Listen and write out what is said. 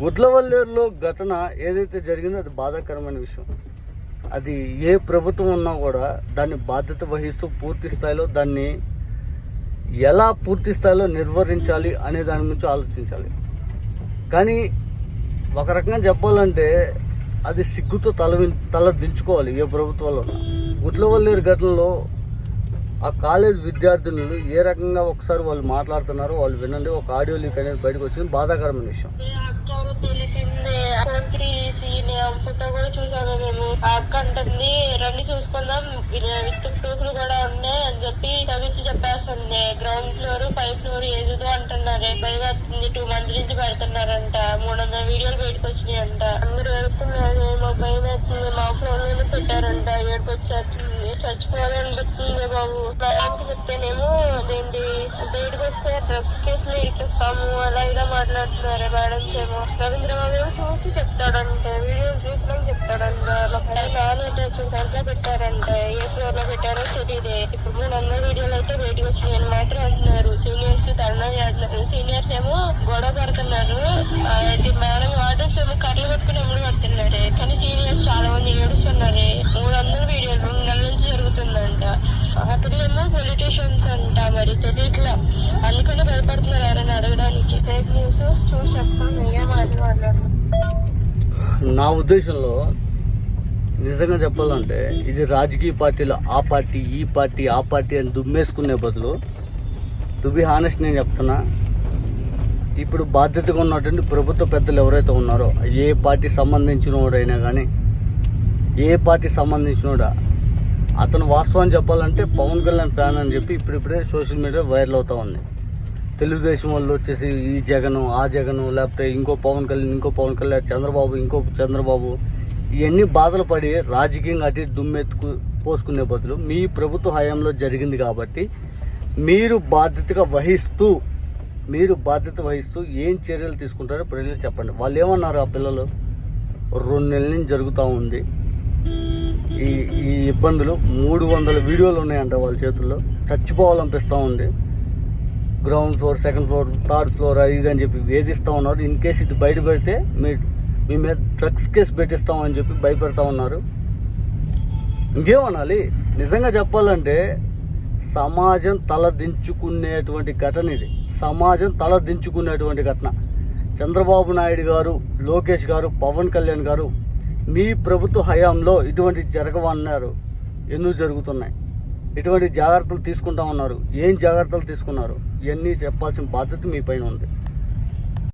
గుడ్లవల్లేరులో ఘటన ఏదైతే జరిగిందో అది బాధాకరమైన విషయం. అది ఏ ప్రభుత్వం ఉన్నా కూడా దాన్ని బాధ్యత వహిస్తూ పూర్తి స్థాయిలో దాన్ని ఎలా పూర్తి స్థాయిలో నిర్వహించాలి అనే దాని గురించి ఆలోచించాలి. కానీ ఒక రకంగా చెప్పాలంటే అది సిగ్గుతో తల తల దించుకోవాలి ఏ ప్రభుత్వంలో గుడ్లవల్లేరు ఘటనలో ఆ కాలేజ్ విద్యార్థినులు ఏ రకంగా ఒకసారి వాళ్ళు మాట్లాడుతున్నారో వాళ్ళు వినండి. ఒక ఆడియో లీక్ అనేది బయటకు వచ్చింది. బాధాకరమైన విషయం. ఏ తెలిసిందే. ఫోన్ ఫోటో కూడా చూసాము మేము. అక్క అంటుంది రండి చూసుకుందాం. విత్ ప్రూఫ్లు కూడా ఉన్నాయి అని చెప్పి తగ్గించి చెప్పేస్తుంది. గ్రౌండ్ ఫ్లోర్ పై ఫ్లోర్ ఏదో అంటున్నారే. భయం వస్తుంది. టూ మంత్స్ నుంచి పెడుతున్నారంట. మూడు వందల వీడియోలు బయటకు వచ్చినాయంట. అందరూ వెళ్తున్నారు. మా భయం అవుతుంది మా ఫ్లోర్లోనే పెట్టారంట. ఏడుపు వచ్చేస్తుంది చచ్చిపోవాలనిపిస్తుంది బాబు. మేడంకి చెప్తేనేమో అదేంటి బయటకు వస్తే డ్రగ్స్ కేసులు ఇరికిస్తాము అలా ఇలా మాట్లాడుతున్నారు మేడమ్స్ ఏమో రవీంద్రబాబు ఏమో చూసి చెప్తాడంటే వీడియోలు చూసినాక చెప్తాడంట. నాన్ అటాచ్మెంట్ అంతా పెట్టారంట ఏ ఫ్లోర్లో పెట్టారో తెలియదే ఇప్పుడు మూడు వందల వీడియోలు అయితే బయటకు వచ్చినాయి అని మాత్రం అంటున్నారు. సీనియర్స్ ధర్నా చేస్తున్నారు సీనియర్స్ ఏమో గొడవ పడుతున్నారు. అది మేడం వార్డెన్స్ ఏమో కర్రలు పట్టుకుని ఎప్పుడు పడుతున్నారు. కానీ సీనియర్ చాలా మంది ఏడుస్తున్నారు మూడు వందల వీడియోలు రెండు నెలల నుంచి జరుగుతుందంట ఆ ఎక్స్పెక్టేషన్స్ అంట మరి తెలియట్లా. అనుకుని భయపడుతున్నారు ఎవరైనా అడగడానికి. ఫేక్ న్యూస్ చూసి చెప్తాం ఏం మాట్లాడలేదు నా ఉద్దేశంలో నిజంగా చెప్పాలంటే ఇది రాజకీయ పార్టీలు ఆ పార్టీ ఈ పార్టీ ఆ పార్టీ అని దుమ్మేసుకునే బదులు టు బి హానెస్ట్ నేను చెప్తున్నా. ఇప్పుడు బాధ్యతగా ఉన్నటువంటి ప్రభుత్వ పెద్దలు ఎవరైతే ఉన్నారో ఏ పార్టీ సంబంధించిన వాడైనా కానీ ఏ పార్టీ సంబంధించినోడా అతను వాస్తవం చెప్పాలంటే పవన్ కళ్యాణ్ ఫ్యాన్ అని చెప్పి ఇప్పుడిప్పుడే సోషల్ మీడియా వైరల్ అవుతా ఉంది. తెలుగుదేశం వాళ్ళు వచ్చేసి ఈ జగను ఆ జగను లేకపోతే ఇంకో పవన్ కళ్యాణ్ ఇంకో పవన్ కళ్యాణ్ చంద్రబాబు ఇంకో చంద్రబాబు ఇవన్నీ బాధలు పడి రాజకీయంగా అటు దుమ్మెత్తుకు పోసుకునే బదులు మీ ప్రభుత్వ హయాంలో జరిగింది కాబట్టి మీరు బాధ్యతగా వహిస్తూ మీరు బాధ్యత వహిస్తూ ఏం చర్యలు తీసుకుంటారో ప్రజలు చెప్పండి. వాళ్ళు ఏమన్నారు ఆ పిల్లలు? రెండు నెలల నుంచి జరుగుతూ ఉంది. ఇబ్బందులు. మూడు వందల వీడియోలు ఉన్నాయంట వాళ్ళ చేతుల్లో. చచ్చిపోవాలనిపిస్తూ ఉంది. Ground floor second floor third floor ఇది అని చెప్పి వేధిస్తూ ఉన్నారు. ఇన్ కేసు ఇది బయట పెడితే మీ మీ మీద డ్రగ్స్ కేసు పెట్టిస్తామని చెప్పి భయపెడతా ఉన్నారు. ఇంకేమనాలి? నిజంగా చెప్పాలంటే సమాజం తలదించుకునేటువంటి ఘటన ఇది. సమాజం తల దించుకునేటువంటి ఘటన. చంద్రబాబు నాయుడు గారు లోకేష్ గారు పవన్ కళ్యాణ్ గారు మీ ప్రభుత్వ హయాంలో ఇటువంటి జరగవన్నారు. ఎన్నో జరుగుతున్నాయి. ఇటువంటి జాగ్రత్తలు తీసుకుంటా ఉన్నారు. ఏం జాగ్రత్తలు తీసుకున్నారు? ఇవన్నీ చెప్పాల్సిన బాధ్యత మీ పైన ఉంది.